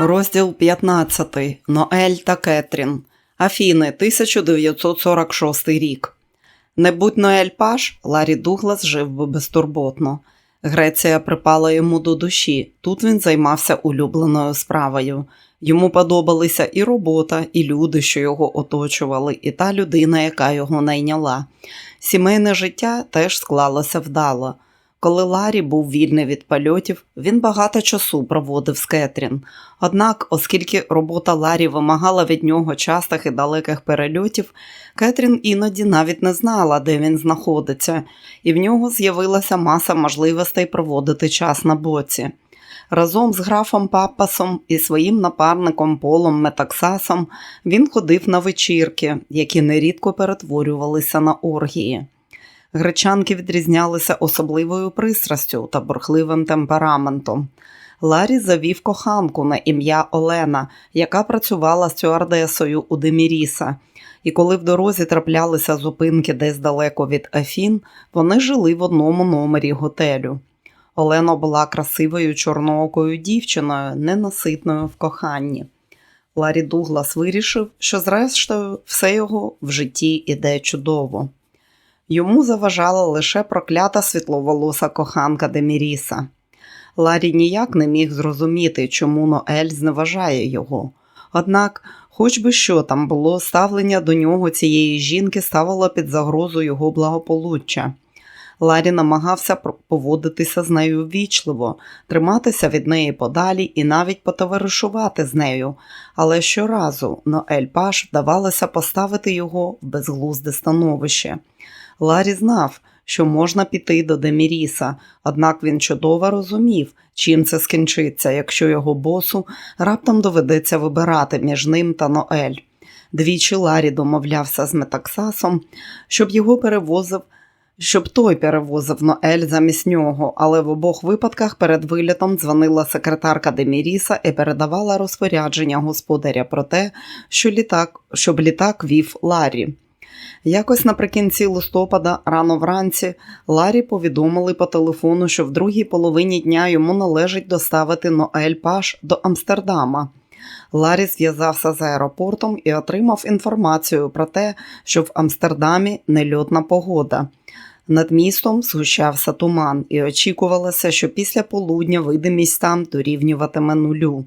Розділ 15. Ноель та Кетрін. Афіни, 1946 рік. Не будь Ноель Паш, Ларі Дуглас жив би безтурботно. Греція припала йому до душі. Тут він займався улюбленою справою. Йому подобалися і робота, і люди, що його оточували, і та людина, яка його найняла. Сімейне життя теж склалося вдало. Коли Ларі був вільний від польотів, він багато часу проводив з Кетрін. Однак, оскільки робота Ларі вимагала від нього частих і далеких перельотів, Кетрін іноді навіть не знала, де він знаходиться, і в нього з'явилася маса можливостей проводити час на боці. Разом з графом Паппасом і своїм напарником Полом Метаксасом він ходив на вечірки, які нерідко перетворювалися на оргії. Гречанки відрізнялися особливою пристрастю та бурхливим темпераментом. Ларі завів коханку на ім'я Олена, яка працювала стюардесою у Деміріса, і коли в дорозі траплялися зупинки десь далеко від Афін, вони жили в одному номері готелю. Олена була красивою чорноокою дівчиною, ненаситною в коханні. Ларі Дуглас вирішив, що, зрештою, все його в житті іде чудово. Йому заважала лише проклята світловолоса коханка Деміріса. Ларі ніяк не міг зрозуміти, чому Ноель зневажає його. Однак, хоч би що там було, ставлення до нього цієї жінки ставило під загрозу його благополуччя. Ларі намагався поводитися з нею ввічливо, триматися від неї подалі і навіть потоваришувати з нею, але щоразу Ноель Паш вдавалося поставити його в безглузде становище. Ларі знав, що можна піти до Деміріса, однак він чудово розумів, чим це скінчиться, якщо його босу раптом доведеться вибирати між ним та Ноель. Двічі Ларі домовлявся з Метаксасом, щоб його перевозив, щоб той перевозив Ноель замість нього, але в обох випадках перед вилітом дзвонила секретарка Деміріса і передавала розпорядження господаря про те, що літак, щоб літак вів Ларі. Якось наприкінці листопада, рано вранці, Ларі повідомили по телефону, що в другій половині дня йому належить доставити Ноель Паш до Амстердама. Ларі зв'язався з аеропортом і отримав інформацію про те, що в Амстердамі нельотна погода. Над містом згущався туман, і очікувалося, що після полудня видимість там дорівнюватиме нулю.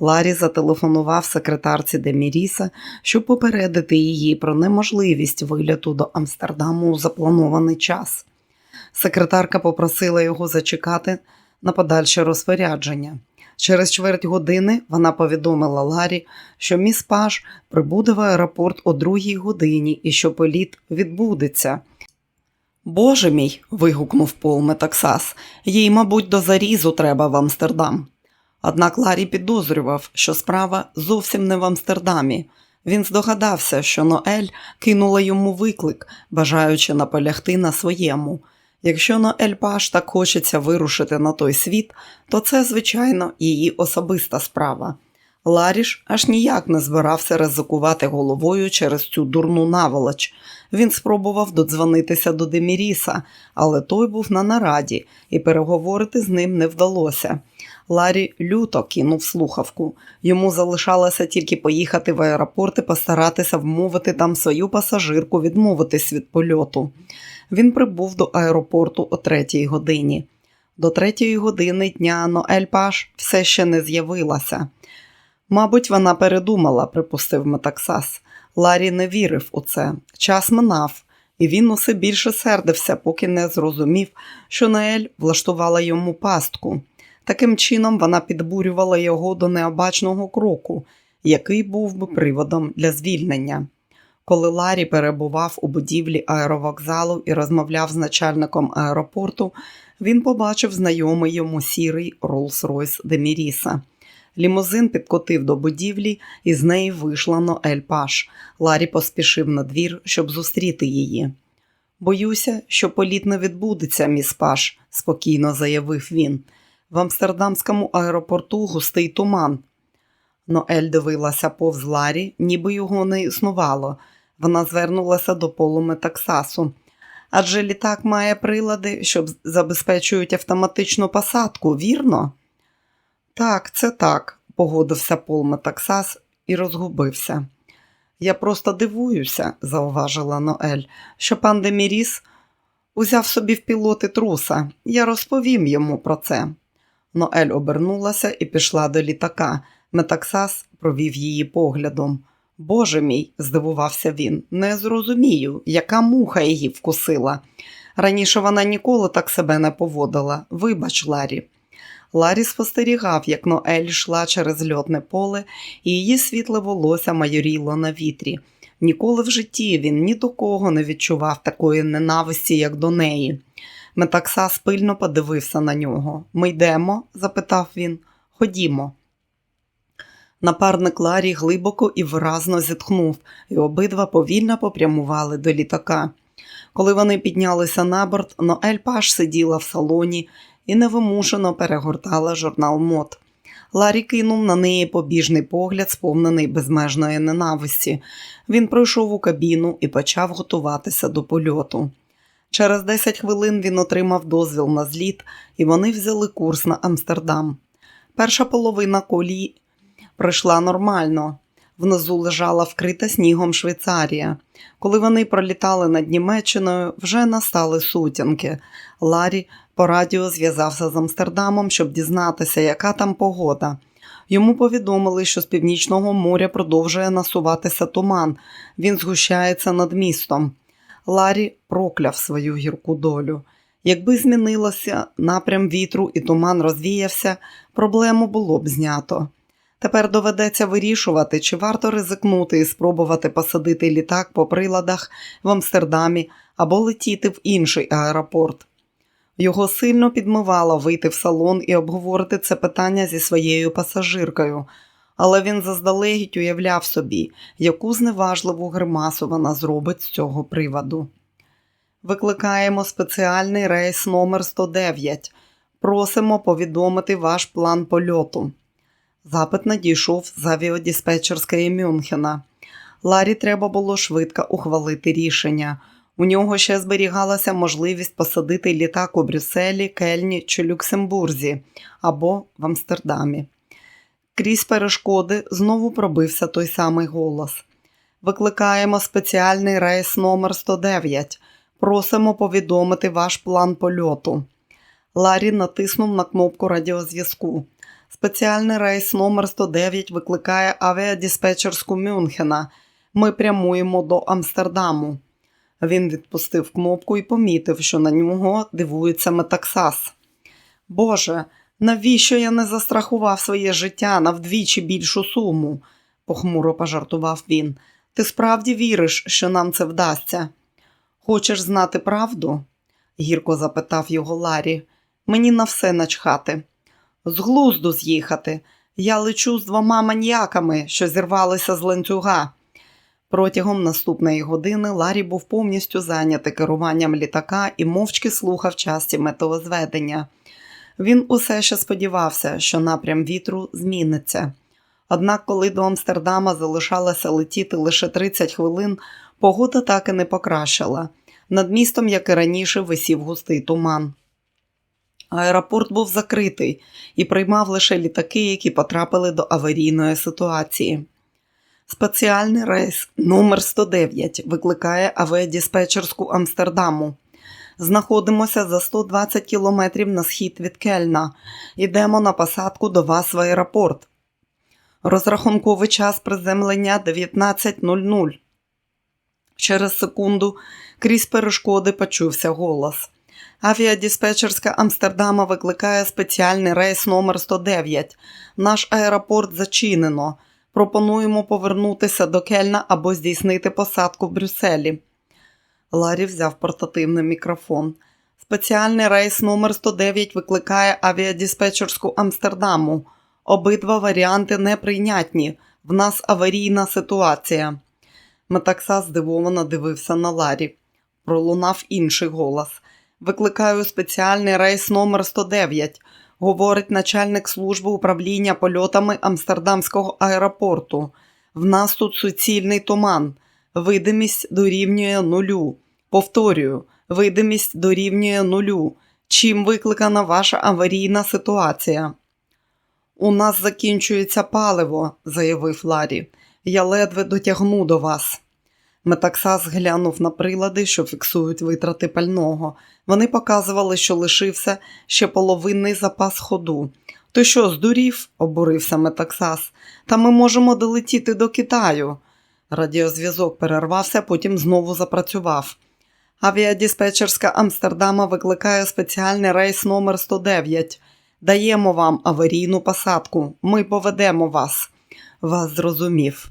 Ларі зателефонував секретарці Деміріса, щоб попередити її про неможливість виліту до Амстердаму у запланований час. Секретарка попросила його зачекати на подальше розпорядження. Через чверть години вона повідомила Ларі, що міс Паш прибуде в аеропорт о другій годині і що політ відбудеться. Боже мій. вигукнув Пол Метаксас, їй, мабуть, до зарізу треба в Амстердам. Однак Ларі підозрював, що справа зовсім не в Амстердамі. Він здогадався, що Ноель кинула йому виклик, бажаючи наполягти на своєму. Якщо Ноель Паш так хочеться вирушити на той світ, то це, звичайно, її особиста справа. Ларіш аж ніяк не збирався ризикувати головою через цю дурну наволоч. Він спробував додзвонитися до Деміріса, але той був на нараді, і переговорити з ним не вдалося. Ларі люто кинув слухавку. Йому залишалося тільки поїхати в аеропорт і постаратися вмовити там свою пасажирку відмовитись від польоту. Він прибув до аеропорту о третій годині. До третьої години дня Ноель Паш все ще не з'явилася. Мабуть, вона передумала, припустив Метаксас. Ларі не вірив у це. Час минав, і він усе більше сердився, поки не зрозумів, що Ноель влаштувала йому пастку. Таким чином вона підбурювала його до необачного кроку, який був би приводом для звільнення. Коли Ларі перебував у будівлі аеровокзалу і розмовляв з начальником аеропорту, він побачив знайомий йому сірий Роллс-Ройс Деміріса. Лімузин підкотив до будівлі, і з неї вийшла Ноель Паш. Ларі поспішив на двір, щоб зустріти її. Боюся, що політ не відбудеться, міс Паш, спокійно заявив він. В Амстердамському аеропорту густий туман. Ноель дивилася повз Ларі, ніби його не існувало. Вона звернулася до полу Метаксасу. Адже літак має прилади, що забезпечують автоматичну посадку, вірно? Так, це так, погодився Пол Метаксас і розгубився. Я просто дивуюся, зауважила Ноель, що пан Деміріс узяв собі в пілоти труса. Я розповім йому про це. Ноель обернулася і пішла до літака. Метаксас провів її поглядом. Боже мій, здивувався він, не зрозумію, яка муха її вкусила. Раніше вона ніколи так себе не поводила. Вибач, Ларі. Ларі спостерігав, як Ноель йшла через льотне поле, і її світле волосся майоріло на вітрі. Ніколи в житті він ні до кого не відчував такої ненависті, як до неї. Метаксас пильно подивився на нього. Ми йдемо? запитав він. Ходімо. Напарник Ларі глибоко і виразно зітхнув, і обидва повільно попрямували до літака. Коли вони піднялися на борт, Ноель Паш сиділа в салоні і невимушено перегортала журнал мод. Ларі кинув на неї побіжний погляд, сповнений безмежної ненависті. Він пройшов у кабіну і почав готуватися до польоту. Через 10 хвилин він отримав дозвіл на зліт, і вони взяли курс на Амстердам. Перша половина колії пройшла нормально. Внизу лежала вкрита снігом Швейцарія. Коли вони пролітали над Німеччиною, вже настали сутінки. Ларі по радіо зв'язався з Амстердамом, щоб дізнатися, яка там погода. Йому повідомили, що з північного моря продовжує насуватися туман. Він згущається над містом. Ларі прокляв свою гірку долю. Якби змінилося напрям вітру і туман розвіявся, проблему було б знято. Тепер доведеться вирішувати, чи варто ризикнути і спробувати посадити літак по приладах в Амстердамі або летіти в інший аеропорт. Його сильно підмивало вийти в салон і обговорити це питання зі своєю пасажиркою, але він заздалегідь уявляв собі, яку зневажливу гримасу вона зробить з цього приводу. Викликаємо спеціальний рейс номер 109 Просимо повідомити ваш план польоту. Запит надійшов з авіодиспетчерської Мюнхена. Ларі треба було швидко ухвалити рішення. У нього ще зберігалася можливість посадити літак у Брюсселі, Кельні чи Люксембурзі або в Амстердамі. Крізь перешкоди знову пробився той самий голос. Викликаємо спеціальний рейс номер 109 Просимо повідомити ваш план польоту. Ларі натиснув на кнопку радіозв'язку. Спеціальний рейс номер 109 викликає авіадиспетчерську Мюнхена. Ми прямуємо до Амстердаму. Він відпустив кнопку і помітив, що на нього дивується Метаксас. Боже, навіщо я не застрахував своє життя на вдвічі більшу суму? похмуро пожартував він. Ти справді віриш, що нам це вдасться? Хочеш знати правду? гірко запитав його Ларі. Мені на все начхати. З глузду з'їхати. Я лечу з двома маньяками, що зірвалися з ланцюга. Протягом наступної години Ларі був повністю зайнятий керуванням літака і мовчки слухав часті метеозведення. Він усе ще сподівався, що напрям вітру зміниться. Однак, коли до Амстердама залишалося летіти лише 30 хвилин, погода так і не покращила. Над містом, як і раніше, висів густий туман. Аеропорт був закритий і приймав лише літаки, які потрапили до аварійної ситуації. Спеціальний рейс номер 109 викликає авіадиспетчерську Амстердаму. Знаходимося за 120 кілометрів на схід від Кельна. Йдемо на посадку до вас в аеропорт. Розрахунковий час приземлення 19.00. Через секунду крізь перешкоди почувся голос. Авіадиспетчерська Амстердама викликає спеціальний рейс номер 109 Наш аеропорт зачинено. Пропонуємо повернутися до Кельна або здійснити посадку в Брюсселі. Ларі взяв портативний мікрофон. Спеціальний рейс номер 109 викликає авіадиспетчерську Амстердаму. Обидва варіанти неприйнятні. В нас аварійна ситуація. Метакса здивовано дивився на Ларі. Пролунав інший голос. Викликаю спеціальний рейс номер 109 говорить начальник служби управління польотами Амстердамського аеропорту. В нас тут суцільний туман. Видимість дорівнює нулю. Повторюю, видимість дорівнює нулю. Чим викликана ваша аварійна ситуація? У нас закінчується паливо, заявив Ларі. Я ледве дотягну до вас. Метаксас глянув на прилади, що фіксують витрати пального. Вони показували, що лишився ще половинний запас ходу. Ти що, здурів? обурився Метаксас. Та ми можемо долетіти до Китаю. Радіозв'язок перервався, потім знову запрацював. Авіадиспетчерська Амстердама викликає спеціальний рейс номер 109. Даємо вам аварійну посадку. Ми поведемо вас. Вас зрозумів.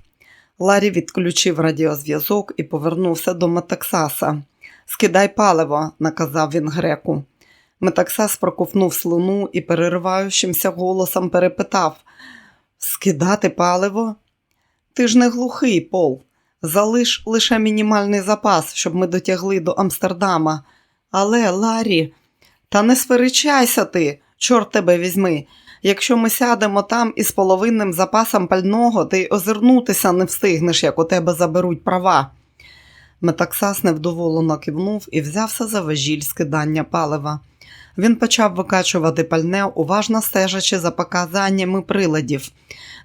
Ларі відключив радіозв'язок і повернувся до Метаксаса. Скидай паливо, наказав він греку. Метаксас проковнув слину і перериваючимся голосом перепитав Скидати паливо? Ти ж не глухий, Пол. Залиш лише мінімальний запас, щоб ми дотягли до Амстердама. Але, Ларі, та не сперечайся ти, чорт тебе візьми. Якщо ми сядемо там із половинним запасом пального, ти озирнутися не встигнеш, як у тебе заберуть права. Метаксас невдоволено кивнув і взявся за важіль скидання палива. Він почав викачувати пальне, уважно стежачи за показаннями приладів.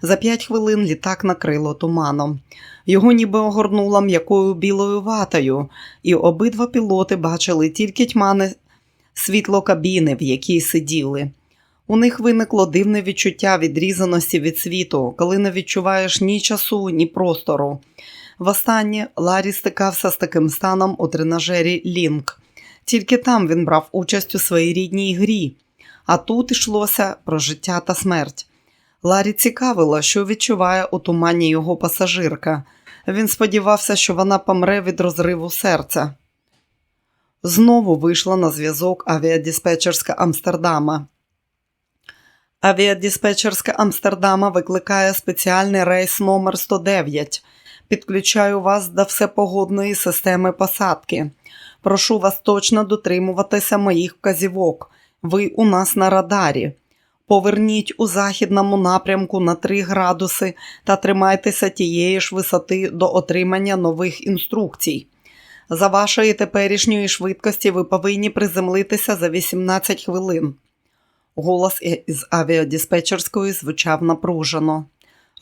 За п'ять хвилин літак накрило туманом. Його ніби огорнуло м'якою білою ватою, і обидва пілоти бачили тільки тьмане світло кабіни, в якій сиділи. У них виникло дивне відчуття відрізаності від світу, коли не відчуваєш ні часу, ні простору. Востаннє Ларі стикався з таким станом у тренажері Лінк. Тільки там він брав участь у своїй рідній грі, а тут йшлося про життя та смерть. Ларі цікавило, що відчуває у тумані його пасажирка. Він сподівався, що вона помре від розриву серця. Знову вийшла на зв'язок авіадиспетчерська Амстердама. Авіадиспетчерська Амстердама викликає спеціальний рейс номер 109. Підключаю вас до всепогодної системи посадки. Прошу вас точно дотримуватися моїх вказівок. Ви у нас на радарі. Поверніть у західному напрямку на 3 градуси та тримайтеся тієї ж висоти до отримання нових інструкцій. За вашої теперішньої швидкості ви повинні приземлитися за 18 хвилин. Голос із авіадиспетчерської звучав напружено.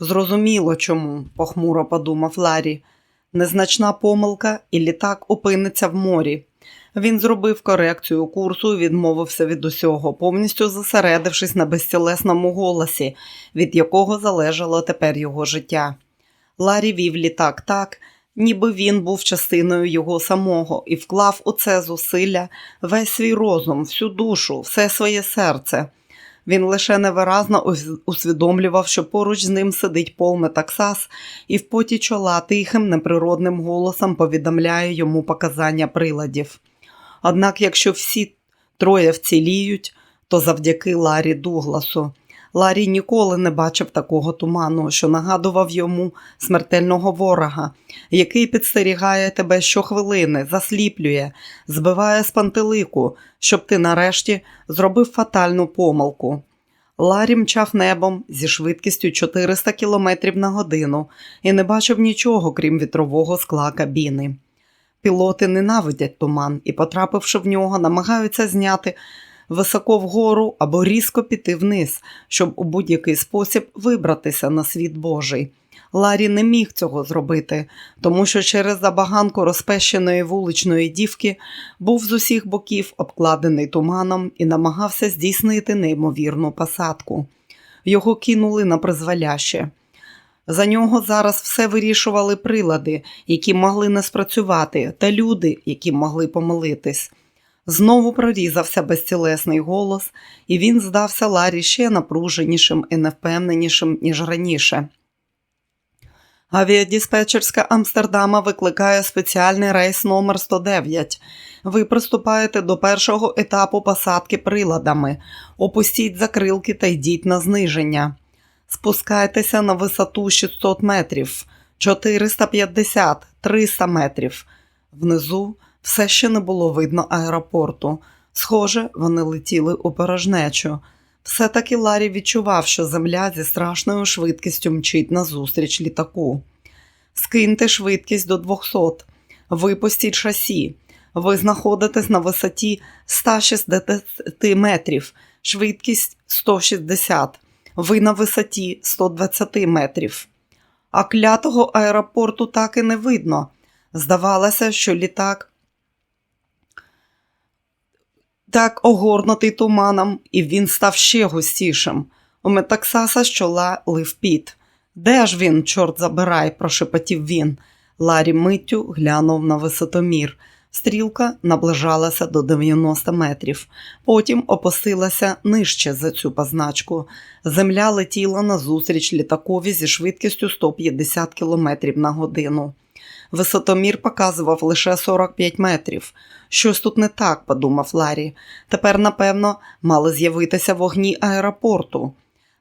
Зрозуміло чому, похмуро подумав Ларі. Незначна помилка, і літак опиниться в морі. Він зробив корекцію курсу і відмовився від усього, повністю зосередившись на безцілесному голосі, від якого залежало тепер його життя. Ларі вів літак так, ніби він був частиною його самого і вклав у це зусилля весь свій розум, всю душу, все своє серце. Він лише невиразно усвідомлював, що поруч з ним сидить Пол Метаксас і в поті чола тихим, неприродним голосом повідомляє йому показання приладів. Однак, якщо всі троє вціліють, то завдяки Ларі Дугласу. Ларі ніколи не бачив такого туману, що нагадував йому смертельного ворога, який підстерігає тебе щохвилини, засліплює, збиває з пантелику, щоб ти нарешті зробив фатальну помилку. Ларі мчав небом зі швидкістю 400 км на годину і не бачив нічого, крім вітрового скла кабіни. Пілоти ненавидять туман і, потрапивши в нього, намагаються зняти високо вгору або різко піти вниз, щоб у будь-який спосіб вибратися на світ Божий. Ларі не міг цього зробити, тому що через забаганку розпещеної вуличної дівки був з усіх боків обкладений туманом і намагався здійснити неймовірну посадку. Його кинули на призволяще. За нього зараз все вирішували прилади, які могли не спрацювати, та люди, які могли помилитись. Знову прорізався безцілесний голос, і він здався Ларі ще напруженішим і невпевненішим, ніж раніше. Авіадиспетчерська Амстердама викликає спеціальний рейс номер 109. Ви приступаєте до першого етапу посадки приладами. Опустіть закрилки та йдіть на зниження. Спускайтеся на висоту 600 метрів, 450, 300 метрів. Внизу все ще не було видно аеропорту. Схоже, вони летіли у порожнечу. Все-таки Ларі відчував, що земля зі страшною швидкістю мчить назустріч літаку. Скиньте швидкість до 200, випустіть шасі. Ви знаходитесь на висоті 160 метрів, швидкість 160. ви на висоті 120 метрів. А клятого аеропорту так і не видно. Здавалося, що літак так огорнутий туманом, і він став ще густішим. У Метаксаса з чола лив піт. Де ж він, чорт забирай, прошепотів він. Ларі миттю глянув на висотомір. Стрілка наближалася до 90 метрів, потім опустилася нижче за цю позначку. Земля летіла назустріч літакові зі швидкістю 150 км на годину. Висотомір показував лише 45 метрів. Щось тут не так, подумав Ларі. Тепер, напевно, мали з'явитися вогні аеропорту.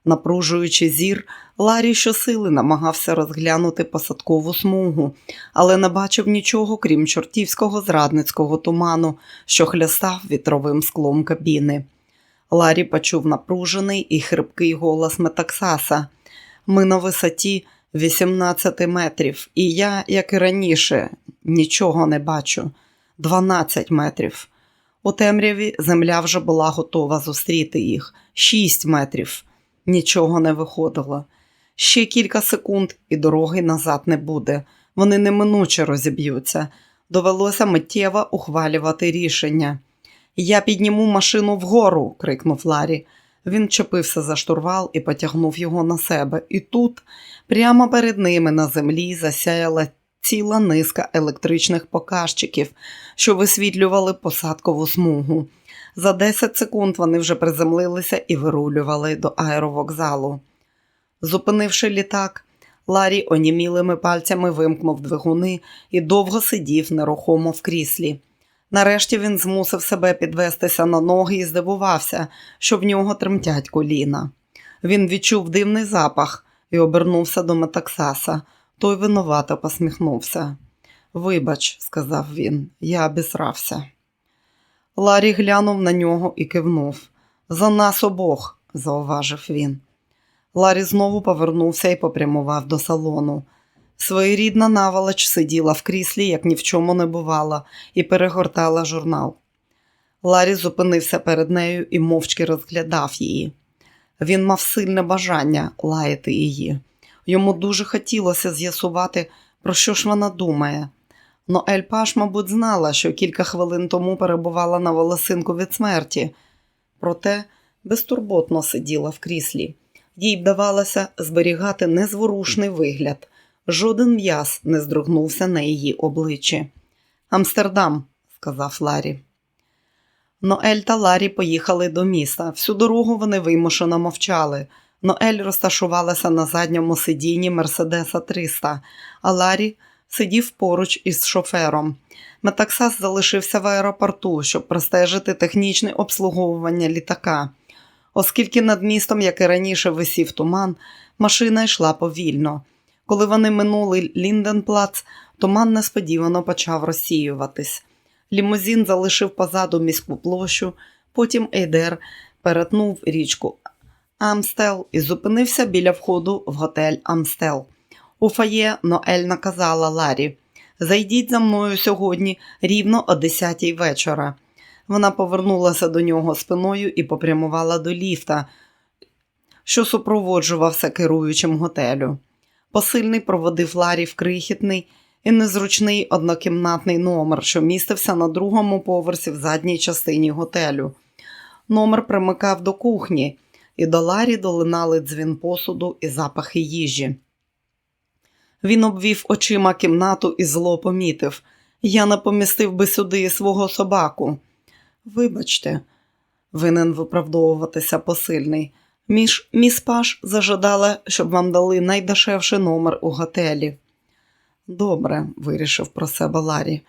Напружуючи зір, Ларі щосили намагався розглянути посадкову смугу, але не бачив нічого, крім чортівського зрадницького туману, що хлястав вітровим склом кабіни. Ларі почув напружений і хрипкий голос Метаксаса. Ми на висоті 18 метрів, і я, як і раніше, нічого не бачу. 12 метрів. У темряві земля вже була готова зустріти їх. 6 метрів. Нічого не виходило. Ще кілька секунд, і дороги назад не буде. Вони неминуче розіб'ються. Довелося миттєво ухвалювати рішення. Я підніму машину вгору, крикнув Ларі. Він чепився за штурвал і потягнув його на себе. І тут, прямо перед ними на землі, засяяла ціла низка електричних показчиків, що висвітлювали посадкову смугу. За 10 секунд вони вже приземлилися і вирулювали до аеровокзалу. Зупинивши літак, Ларі онімілими пальцями вимкнув двигуни і довго сидів нерухомо в кріслі. Нарешті він змусив себе підвестися на ноги і здивувався, що в нього тремтять коліна. Він відчув дивний запах і обернувся до Метаксаса. Той винувато посміхнувся. Вибач, сказав він, я обісрався. Ларі глянув на нього і кивнув. За нас обох, зауважив він. Ларі знову повернувся і попрямував до салону. Своєрідна наволоч сиділа в кріслі, як ні в чому не бувала, і перегортала журнал. Ларі зупинився перед нею і мовчки розглядав її. Він мав сильне бажання лаяти її. Йому дуже хотілося з'ясувати, про що ж вона думає. Но Ель Паш, мабуть, знала, що кілька хвилин тому перебувала на волосинку від смерті, проте безтурботно сиділа в кріслі. Їй вдавалося зберігати незворушний вигляд. Жоден м'яз не здригнувся на її обличчі. Амстердам, сказав Ларі. Ноель та Ларі поїхали до міста. Всю дорогу вони вимушено мовчали. Ноель розташувалася на задньому сидінні Мерседеса 300, а Ларі сидів поруч із шофером. Метаксас залишився в аеропорту, щоб простежити технічне обслуговування літака. Оскільки над містом, як і раніше, висів туман, машина йшла повільно. Коли вони минули Лінденплац, туман несподівано почав розсіюватись. Лімузін залишив позаду міську площу, потім Ейдер перетнув річку Амстел і зупинився біля входу в готель Амстел. У фає Ноель наказала Ларі Зайдіть за мною сьогодні рівно о 10 вечора. Вона повернулася до нього спиною і попрямувала до ліфта, що супроводжувався керуючим готелю. Посильний проводив Ларі в крихітний і незручний однокімнатний номер, що містився на другому поверсі в задній частині готелю. Номер примикав до кухні, і до Ларі долинали дзвін посуду і запахи їжі. Він обвів очима кімнату і зло помітив. Я не помістив би сюди свого собаку. Вибачте, винен виправдовуватися посильний. Між міс Паш зажадала, щоб вам дали найдешевший номер у готелі. Добре, вирішив про себе Ларі.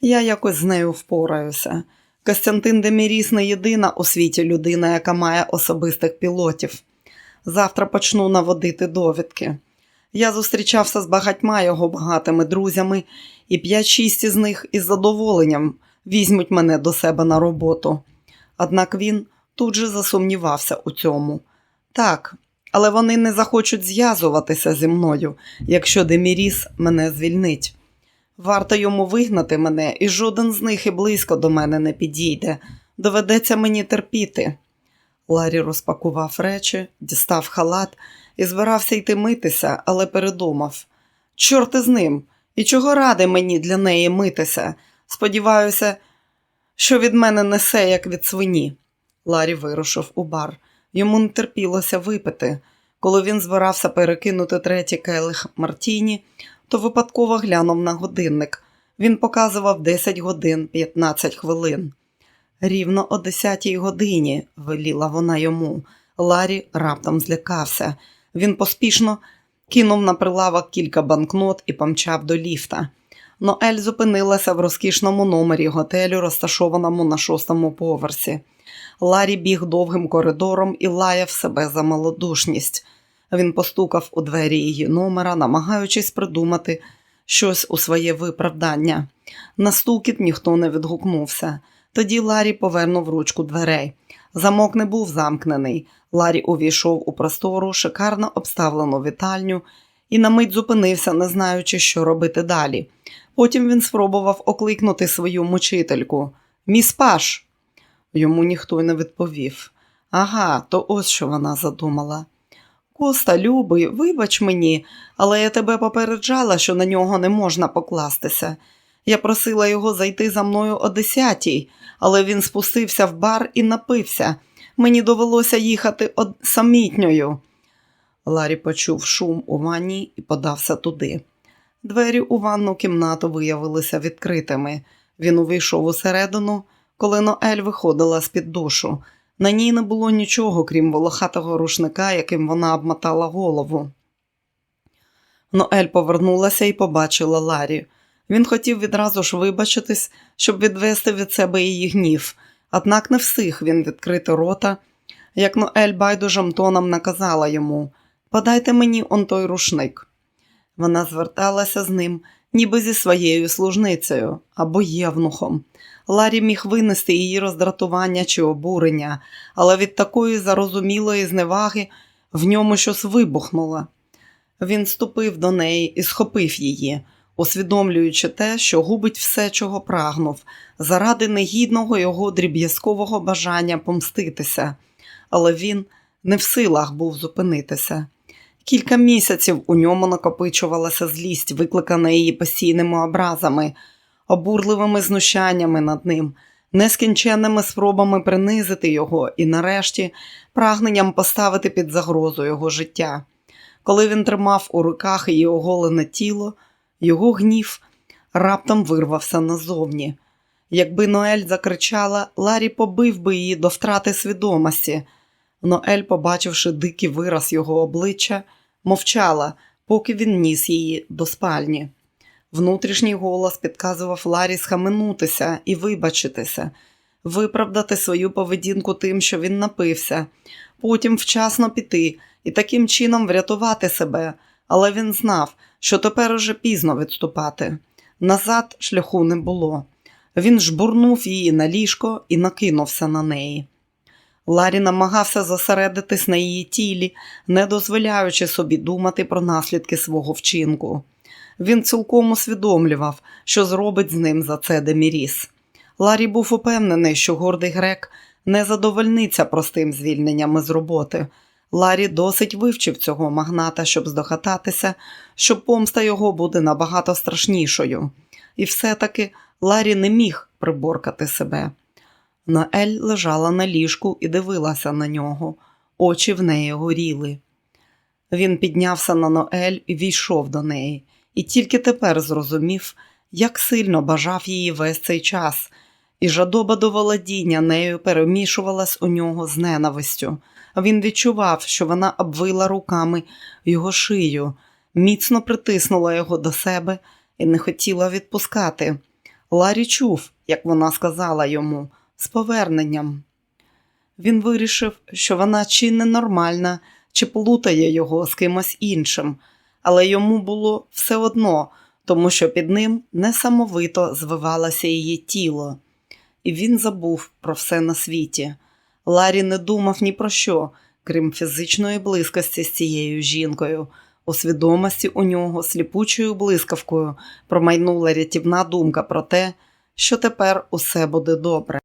Я якось з нею впораюся. Костянтин Деміріс не єдина у світі людина, яка має особистих пілотів. Завтра почну наводити довідки. Я зустрічався з багатьма його багатими друзями, і п'ять-шість із них із задоволенням візьмуть мене до себе на роботу. Однак він тут же засумнівався у цьому. Так, але вони не захочуть зв'язуватися зі мною, якщо Деміріс мене звільнить. Варто йому вигнати мене, і жоден з них і близько до мене не підійде. Доведеться мені терпіти. Ларі розпакував речі, дістав халат і збирався йти митися, але передумав. Чорти з ним. І чого ради мені для неї митися? Сподіваюся, що від мене несе, як від свині. Ларі вирушив у бар. Йому не терпілося випити. Коли він збирався перекинути третій келих Мартіні, то випадково глянув на годинник. Він показував 10 годин 15 хвилин. Рівно о 10 годині, веліла вона йому. Ларі раптом злякався. Він поспішно кинув на прилавок кілька банкнот і помчав до ліфта. Ноель зупинилася в розкішному номері готелю, розташованому на шостому поверсі. Ларі біг довгим коридором і лаяв себе за малодушність. Він постукав у двері її номера, намагаючись придумати щось у своє виправдання. На стукіт ніхто не відгукнувся. Тоді Ларі повернув ручку дверей. Замок не був замкнений. Ларі увійшов у простору, шикарно обставлену вітальню і на мить зупинився, не знаючи, що робити далі. Потім він спробував окликнути свою мучительку. Міс Паш. Йому ніхто й не відповів. Ага, то ось що вона задумала. Коста, любий, вибач мені, але я тебе попереджала, що на нього не можна покластися. Я просила його зайти за мною о десятій, але він спустився в бар і напився. Мені довелося їхати од... самітньою. Ларі почув шум у ванні і подався туди. Двері у ванну кімнату виявилися відкритими. Він увійшов усередину, коли Ноель виходила з-під душу. На ній не було нічого, крім волохатого рушника, яким вона обмотала голову. Ноель повернулася і побачила Ларі. Він хотів відразу ж вибачитись, щоб відвести від себе її гнів, однак не встиг він відкрити рота, як Ноель байдужим тоном наказала йому Подайте мені он той рушник. Вона зверталася з ним, ніби зі своєю служницею або євнухом. Ларі міг винести її роздратування чи обурення, але від такої зарозумілої зневаги в ньому щось вибухнуло. Він ступив до неї і схопив її, усвідомлюючи те, що губить все, чого прагнув, заради негідного його дріб'язкового бажання помститися, але він не в силах був зупинитися. Кілька місяців у ньому накопичувалася злість, викликана її постійними образами, обурливими знущаннями над ним, нескінченними спробами принизити його і, нарешті, прагненням поставити під загрозу його життя. Коли він тримав у руках її оголене тіло, його гнів раптом вирвався назовні. Якби Ноель закричала, Ларі побив би її до втрати свідомості. Ноель, побачивши дикий вираз його обличчя, мовчала, поки він ніс її до спальні. Внутрішній голос підказував Ларі схаменутися і вибачитися, виправдати свою поведінку тим, що він напився, потім вчасно піти і таким чином врятувати себе, але він знав, що тепер уже пізно відступати. Назад шляху не було. Він жбурнув її на ліжко і накинувся на неї. Ларі намагався зосередитись на її тілі, не дозволяючи собі думати про наслідки свого вчинку. Він цілком усвідомлював, що зробить з ним за це Деміріс. Ларі був упевнений, що гордий грек не задовольниться простим звільненням із роботи. Ларі досить вивчив цього магната, щоб здогадатися, що помста його буде набагато страшнішою. І все-таки Ларі не міг приборкати себе. Наель лежала на ліжку і дивилася на нього, очі в неї горіли. Він піднявся на Ноель і війшов до неї, і тільки тепер зрозумів, як сильно бажав її весь цей час, і жадоба до володіння нею перемішувалась у нього з ненавистю. Він відчував, що вона обвила руками його шию, міцно притиснула його до себе і не хотіла відпускати. Ларі чув, як вона сказала йому з поверненням. Він вирішив, що вона чи ненормальна, чи плутає його з кимось іншим, але йому було все одно, тому що під ним несамовито звивалося її тіло, і він забув про все на світі. Ларі не думав ні про що, крім фізичної близькості з цією жінкою. У свідомості у нього сліпучою блискавкою промайнула рятівна думка про те, що тепер усе буде добре.